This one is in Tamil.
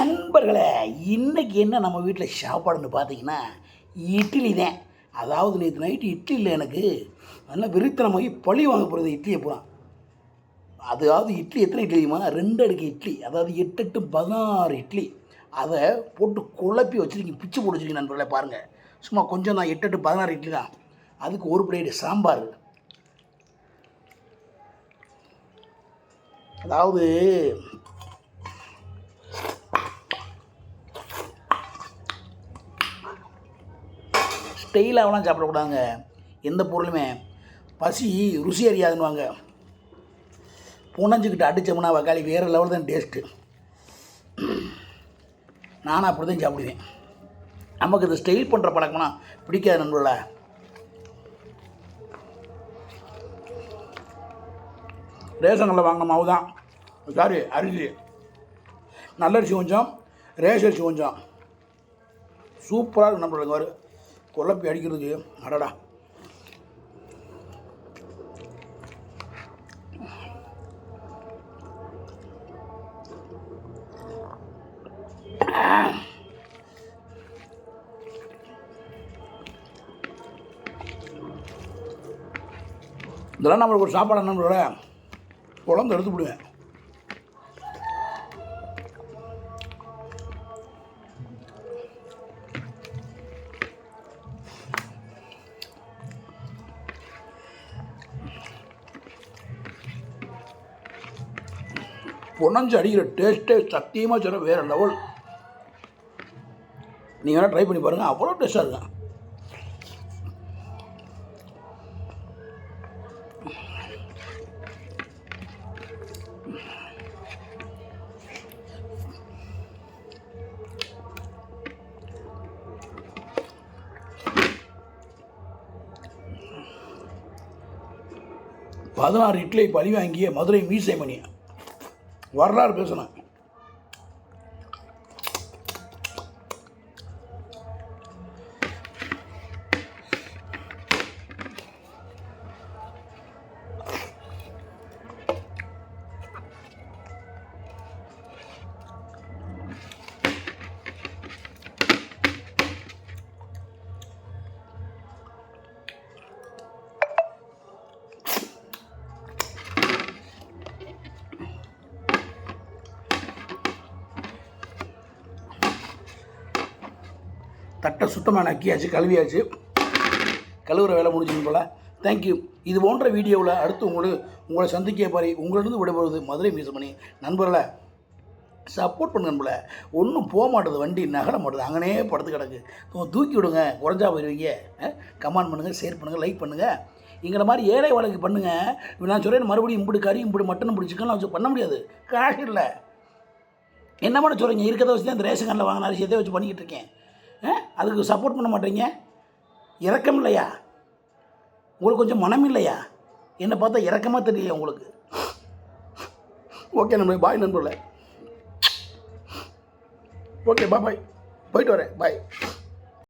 நண்பர்களே இன்னைக்கு என்ன நம்ம வீட்டில் சாப்பாடுன்னு பார்த்தீங்கன்னா இட்லி தான். அதாவது நேற்று நைட்டு இட்லி இல்லை எனக்கு நல்லா விருத்தனமாகி பழி வாங்க போகிறது இட்லியை பூரா. அதாவது இட்லி எத்தனை இட்லி தெரியுமா? ரெண்டு அடுக்கு இட்லி அதாவது எட்டு எட்டு பதினாறு இட்லி. அதை போட்டு குழப்பி வச்சுருக்கீங்க பிச்சு போட்டு வச்சுருக்கீங்க நண்பர்களே பாருங்கள் சும்மா கொஞ்சம் தான் எட்டு எட்டு பதினாறு இட்லி தான். அதுக்கு ஒரு பிளேடு சாம்பார். அதாவது ஸ்டைலாகலாம் சாப்பிடக்கூடாதுங்க. எந்த பொருளுமே. பசி ருசி அறியாதுன்னுவாங்க. புனஞ்சிக்கிட்டு அடித்தோம்னா வக்காளி வேறு லெவல் தான் டேஸ்ட்டு நானும் அப்படி தான் சாப்பிடுவேன். நமக்கு இந்த ஸ்டைல் பண்ணுற பழக்கம்னா பிடிக்காது நண்பர்களா. ரேஷன்களில் வாங்கின மாவு தான். சாரி அரிசி. நல்லரிசி கொஞ்சம் ரேஷரிசி கொஞ்சம். சூப்பராக இருக்கும் நம்மளுக்கு வரும் குழப்பி அடிக்கிறது. அடடா. இதெல்லாம் நம்மளுக்கு ஒரு சாப்பாடு நம்மளோட குழந்தை எடுத்து விடுவேன் புனஞ்சு அடிக்கிற டேஸ்ட்டே சத்தியமாக சொல்ல வேறு லெவல் நீங்கள் வேணால் ட்ரை பண்ணி பாருங்கள் அவ்வளோ டேஸ்ட்டாக இருக்கும். பதினாறு இட்லி பழி வாங்கிய மதுரை மீசைமணி வரலாறு பேசணும் தட்டை சுத்தமாக நக்கியாச்சு கழுவியாச்சு. கழுவுற வேலை முடிஞ்சுன்னு போல். தேங்க்யூ இது போன்ற வீடியோவில் அடுத்து உங்களுக்கு உங்களை சந்திக்க பாரி உங்களிருந்து விடைபெறுவது மதுரை மீசமணி. நண்பர்களை சப்போர்ட் பண்ணுங்க நண்பர்களே. ஒன்றும் போக மாட்டேது வண்டி நகர மாட்டுது. அங்கனே படுத்து கிடக்கு. தூக்கி விடுங்க. குறைஞ்சா போயிடுவீங்க கமெண்ட் பண்ணுங்கள் ஷேர் பண்ணுங்கள் லைக் பண்ணுங்கள் எங்களை மாதிரி ஏழை வாழ்க்கை பண்ணுங்கள் நான் சொல்கிறேன் மறுபடியும் இம்புடு கறி இம்புடு மட்டன் இப்படி சிக்கன்லாம் வச்சு பண்ண முடியாது. காசு இல்லை. என்ன பண்ண சொல்கிறீங்க இருக்கிறத வச்சு தான் இந்த ரேஷன் கார்டில் வாங்கின அரிசியத்தை வச்சு பண்ணிக்கிட்டு இருக்கேன். அதுக்கு சப்போர்ட் பண்ண மாட்டீங்க? இறக்கம் இல்லையா? உங்களுக்கு கொஞ்சம் மனம் இல்லையா? என்னை பார்த்தா இறக்கமாக தெரியலையா உங்களுக்கு? ஓகே நம்ம பாய் நண்பர்களே. ஓகே பாய் பாய் போயிட்டு வரேன். பாய்